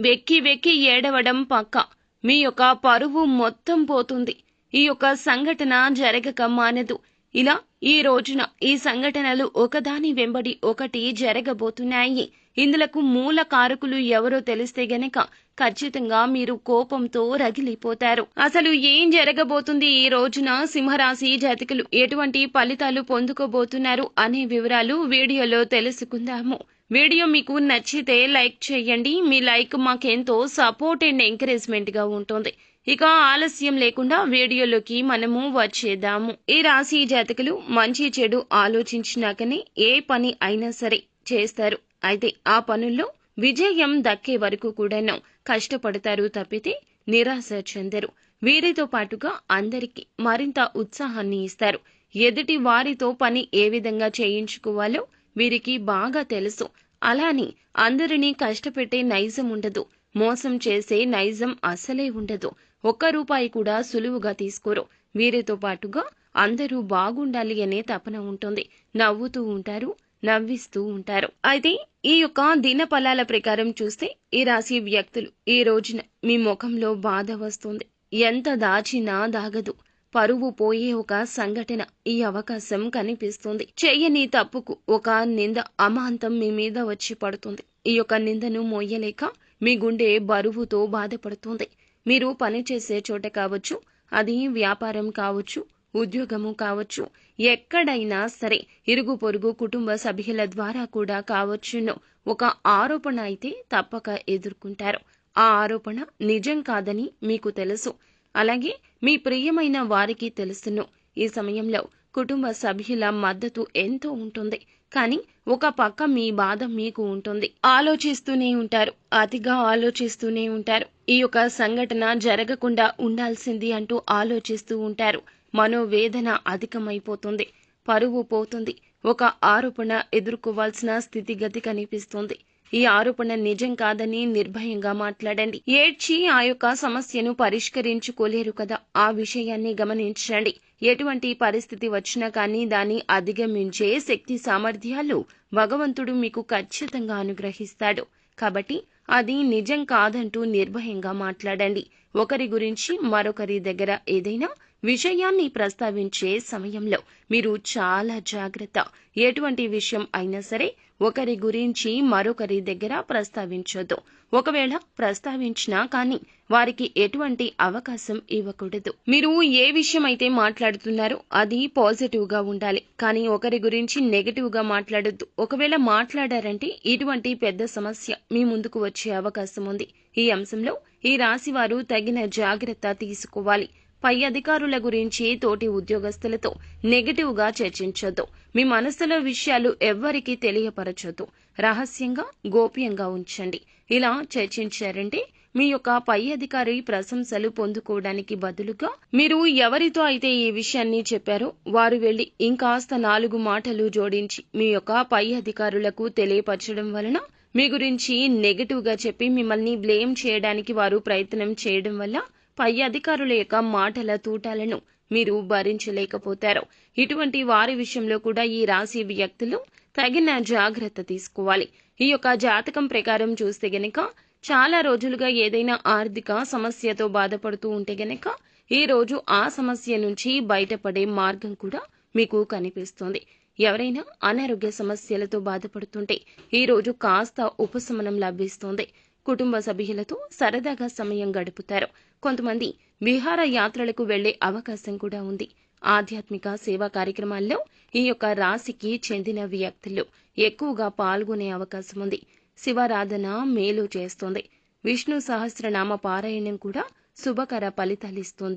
వెక్కి వెక్కి ఏడవడం పక్క. మీ యొక్క పరువు మొత్తం పోతుంది. ఈ యొక్క సంఘటన జరగక మానదు. ఇలా ఈ రోజున ఈ సంఘటనలు ఒకదాని వెంబడి ఒకటి జరగబోతున్నాయి. ఇందులకు మూల కారకులు ఎవరో తెలిస్తే గనక ఖచ్చితంగా మీరు కోపంతో రగిలిపోతారు. అసలు ఏం జరగబోతుంది ఈ రోజున? సింహరాశి జాతకులు ఎటువంటి ఫలితాలు పొందుకోబోతున్నారు అనే వివరాలు వీడియోలో తెలుసుకుందాము. వీడియో మీకు నచ్చితే లైక్ చేయండి. మీ లైక్ మాకెంతో సపోర్ట్ అండ్ ఎంకరేజ్మెంట్గా ఉంటుంది. ఇక ఆలస్యం లేకుండా వీడియోలోకి మనము వచ్చేద్దాము. ఈ రాశి జాతకులు మంచి చెడు ఆలోచించినాకనే ఏ పని అయినా సరే చేస్తారు. అయితే ఆ పనుల్లో విజయం దక్కే వరకు కూడాను కష్టపడతారు తప్పితే నిరాశ చెందరు. వీరితో పాటుగా అందరికీ మరింత ఉత్సాహాన్ని ఇస్తారు. ఎదుటి వారితో పని ఏ విధంగా చేయించుకోవాలో వీరికి బాగా తెలుసు. అలాని అందరినీ కష్టపెట్టే నైజం ఉండదు. మోసం చేసే నైజం అసలే ఉండదు. ఒక్క రూపాయి కూడా సులువుగా తీసుకోరు. వీరితో పాటుగా అందరూ బాగుండాలి అనే తపన ఉంటుంది. నవ్వుతూ ఉంటారు నవ్విస్తూ ఉంటారు. అయితే ఈ యొక్క దిన ఫలాల ప్రకారం చూస్తే ఈ రాశి వ్యక్తులు ఈ రోజున మీ ముఖంలో బాధ వస్తుంది. ఎంత దాచినా దాగదు. పరువు పోయే ఒక సంఘటన ఈ అవకాశం కనిపిస్తుంది. చేయని తప్పుకు ఒక నింద అమాంతం మీ మీద వచ్చి పడుతుంది. ఈ యొక్క నిందను మోయలేక మీ గుండె బరువుతో బాధపడుతుంది. మీరు పనిచేసే చోట కావచ్చు అది వ్యాపారం కావచ్చు ఉద్యోగము కావచ్చు ఎక్కడైనా సరే ఇరుగు పొరుగు కుటుంబ సభ్యుల ద్వారా కూడా కావచ్చును. ఒక ఆరోపణ అయితే తప్పక ఎదుర్కొంటారు. ఆ ఆరోపణ నిజం కాదని మీకు తెలుసు. అలాగే మీ ప్రియమైన వారికి తెలుసును. ఈ సమయంలో కుటుంబ సభ్యుల మద్దతు ఎంతో ఉంటుంది. కానీ ఒక పక్క మీ బాధ మీకు ఉంటుంది. ఆలోచిస్తూనే ఉంటారు. అతిగా ఆలోచిస్తూనే ఉంటారు. ఈ యొక్క సంఘటన జరగకుండా ఉండాల్సింది అంటూ ఆలోచిస్తూ ఉంటారు. మనోవేదన అధికమైపోతుంది. పరువు పోతుంది. ఒక ఆరోపణ ఎదుర్కోవాల్సిన స్థితిగతి కనిపిస్తుంది. ఈ ఆరోపణ నిజం కాదని నిర్భయంగా మాట్లాడండి. ఏడ్చి ఆ యొక్క సమస్యను పరిష్కరించుకోలేరు కదా. ఆ విషయాన్ని గమనించండి. ఎటువంటి పరిస్థితి వచ్చినా కానీ దాన్ని అధిగమించే శక్తి సామర్థ్యాలు భగవంతుడు మీకు ఖచ్చితంగా అనుగ్రహిస్తాడు. కాబట్టి అది నిజం కాదంటూ నిర్భయంగా మాట్లాడండి. ఒకరి గురించి మరొకరి దగ్గర ఏదైనా విషయాన్ని ప్రస్తావించే సమయంలో మీరు చాలా జాగ్రత్త. ఎటువంటి విషయం అయినా సరే ఒకరి గురించి మరొకరి దగ్గర ప్రస్తావించొద్దు. ఒకవేళ ప్రస్తావించినా కానీ వారికి ఎటువంటి అవకాశం ఇవ్వకూడదు. మీరు ఏ విషయం అయితే మాట్లాడుతున్నారో అది పాజిటివ్గా ఉండాలి. కానీ ఒకరి గురించి నెగిటివ్గా మాట్లాడొద్దు. ఒకవేళ మాట్లాడారంటే ఇటువంటి పెద్ద సమస్య మీ ముందుకు వచ్చే అవకాశం ఉంది. ఈ అంశంలో ఈ రాశి వారు తగిన జాగ్రత్త తీసుకోవాలి. పై అధికారుల గురించి తోటి ఉద్యోగస్తులతో నెగటివ్గా చర్చించొద్దు. మీ మనసులో విషయాలు ఎవ్వరికీ తెలియపరచొద్దు. రహస్యంగా గోప్యంగా ఉంచండి. ఇలా చర్చించారంటే మీ యొక్క పై అధికారి ప్రశంసలు పొందుకోవడానికి బదులుగా మీరు ఎవరితో అయితే ఈ విషయాన్ని చెప్పారో వారు వెళ్ళి ఇంకాస్త నాలుగు మాటలు జోడించి మీ యొక్క పై అధికారులకు తెలియపరచడం వలన మీ గురించి నెగటివ్గా చెప్పి మిమ్మల్ని బ్లేమ్ చేయడానికి వారు ప్రయత్నం చేయడం వల్ల పై అధికారుల యొక్క మాటల తూటాలను మీరు భరించలేకపోతారు. ఇటువంటి వారి విషయంలో కూడా ఈ రాశి వ్యక్తులు తగిన జాగ్రత్త తీసుకోవాలి. ఈ యొక్క జాతకం ప్రకారం చూస్తే గనక చాలా రోజులుగా ఏదైనా ఆర్థిక సమస్యతో బాధపడుతూ ఉంటే గనక ఈ రోజు ఆ సమస్య నుంచి బయటపడే మార్గం కూడా మీకు కనిపిస్తుంది. ఎవరైనా అనారోగ్య సమస్యలతో బాధపడుతుంటే ఈ రోజు కాస్త ఉపశమనం లభిస్తుంది. కుటుంబ సభ్యులతో సరదాగా సమయం గడుపుతారు. కొంతమంది విహార యాత్రలకు వెళ్ళే అవకాశం కూడా ఉంది. ఆధ్యాత్మిక సేవా కార్యక్రమాల్లో ఈ యొక్క రాశికి చెందిన వ్యక్తులు ఎక్కువగా పాల్గొనే అవకాశం ఉంది. శివారాధన మేలు చేస్తుంది. విష్ణు సహస్రనామ పారాయణం కూడా శుభకర ఫలితాలిస్తుంది